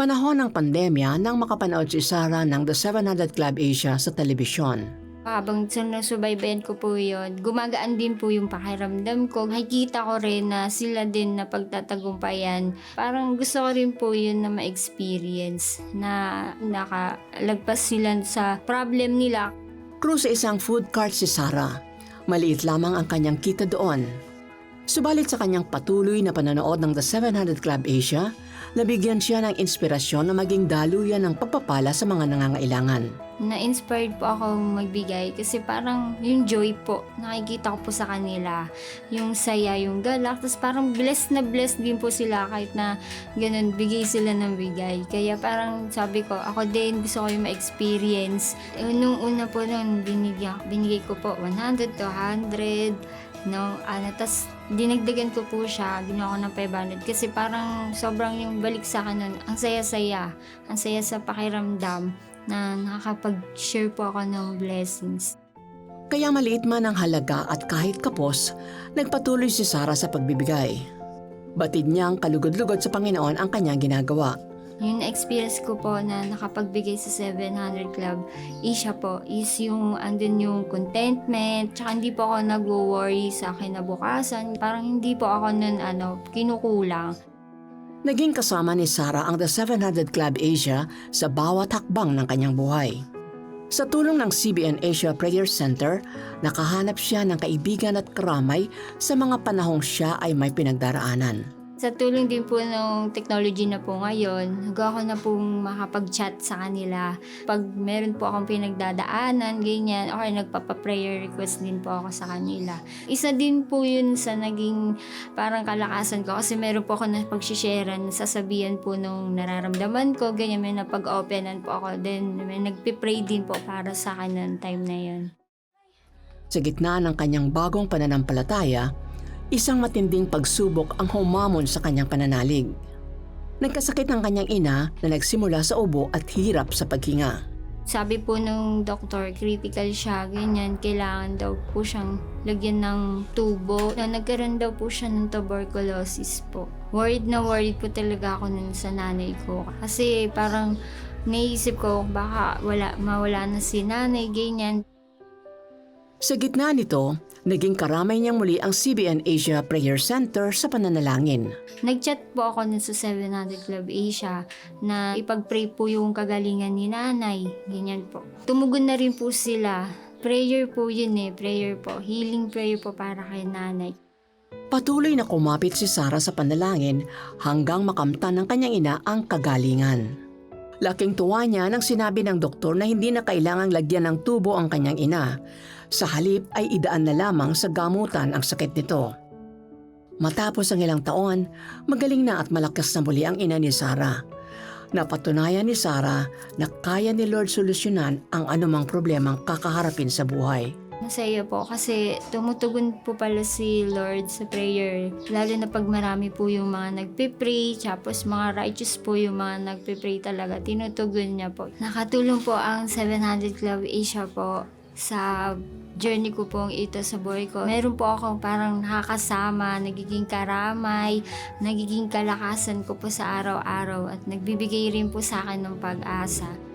Panahon ng pandemya nang makapanood si Sarah ng The 700 Club Asia sa telebisyon. Habang sinusubaybayan ko po yun, gumagaan din po yung pakiramdam ko. Nakikita ko rin na sila din na pagtatagumpayan. Parang gusto ko rin po yun na ma-experience na nakalagpas sila sa problem nila. Crew sa isang food cart si Sarah. Maliit lamang ang kanyang kita doon. Subalit sa kanyang patuloy na panonood ng The 700 Club Asia, nabigyan siya ng inspirasyon na maging daluyan ng pagpapala sa mga nangangailangan. Na-inspired po ako magbigay kasi parang yung joy po, nakikita ko po sa kanila. Yung saya, yung galak, tapos parang blessed na blessed din po sila kahit na ganun, bigay sila ng bigay. Kaya parang sabi ko, ako din gusto ko yung ma-experience. Eh, Nung una po nung binigay, binigay ko po 100 to 100, no, ano, tas dinagdagan ko po siya, ginawa ko ng 500 kasi parang sobrang yung balik sa akin nun, ang saya-saya, ang saya sa pakiramdam na nakakapag-share po ako ng blessings. Kaya maliit man ang halaga at kahit kapos, nagpatuloy si Sarah sa pagbibigay. Batid niyang kalugod-lugod sa Panginoon ang kanyang ginagawa. Yung experience ko po na nakapagbigay sa 700 Club Asia po is yung andun yung contentment, tsaka hindi po ako nagwo-worry sa kinabukasan. Parang hindi po ako nun ano, kinukulang. Naging kasama ni Sarah ang The 700 Club Asia sa bawat hakbang ng kanyang buhay. Sa tulong ng CBN Asia Prayer Center, nakahanap siya ng kaibigan at karamay sa mga panahong siya ay may pinagdaraanan. Sa tulong din po ng technology na po ngayon, nagawa ko na pong makapag-chat sa kanila. Pag meron po akong pinagdadaanan, ganyan, or nagpapa-prayer request din po ako sa kanila. Isa din po yun sa naging parang kalakasan ko kasi meron po ako na pagsisharean, sasabihan po nung nararamdaman ko, ganyan, may napag-openan po ako. Then may nagpipray din po para sa akin ng time na yun. Sa gitna ng kanyang bagong pananampalataya, isang matinding pagsubok ang humamon sa kanyang pananalig. Nagkasakit ng kanyang ina na nagsimula sa ubo at hirap sa paghinga. Sabi po nung doktor, critical siya, ganyan, kailangan daw po siyang lagyan ng tubo. Na nagkaroon daw po siya ng tuberculosis po. Worried na worried po talaga ako nun sa nanay ko. Kasi parang naisip ko, baka wala, mawala na si nanay, ganyan. Sa gitna nito, naging karamay niyang muli ang CBN Asia Prayer Center sa pananalangin. Nag-chat po ako nun sa 700 Club Asia na ipag-pray po yung kagalingan ni nanay. Ganyan po. Tumugon na rin po sila. Prayer po yun eh. Prayer po. Healing prayer po para kay nanay. Patuloy na kumapit si Sarah sa panalangin hanggang makamtan ng kanyang ina ang kagalingan. Laking tuwa niya nang sinabi ng doktor na hindi na kailangang lagyan ng tubo ang kanyang ina. Sa halip ay idaan na lamang sa gamutan ang sakit nito. Matapos ang ilang taon, magaling na at malakas na muli ang ina ni Sarah. Napatunayan ni Sarah na kaya ni Lord solusyonan ang anumang problemang kakaharapin sa buhay. Masaya po kasi tumutugon po pala si Lord sa prayer. Lalo na pag marami po yung mga nagpipray, tapos mga righteous po yung mga nagpipray talaga. Tinutugon niya po. Nakatulong po ang 700 Club Asia po sa journey ko pong ito sa buhay ko. Meron po akong parang nakakasama, nagiging karamay, nagiging kalakasan ko po sa araw-araw at nagbibigay rin po sa akin ng pag-asa.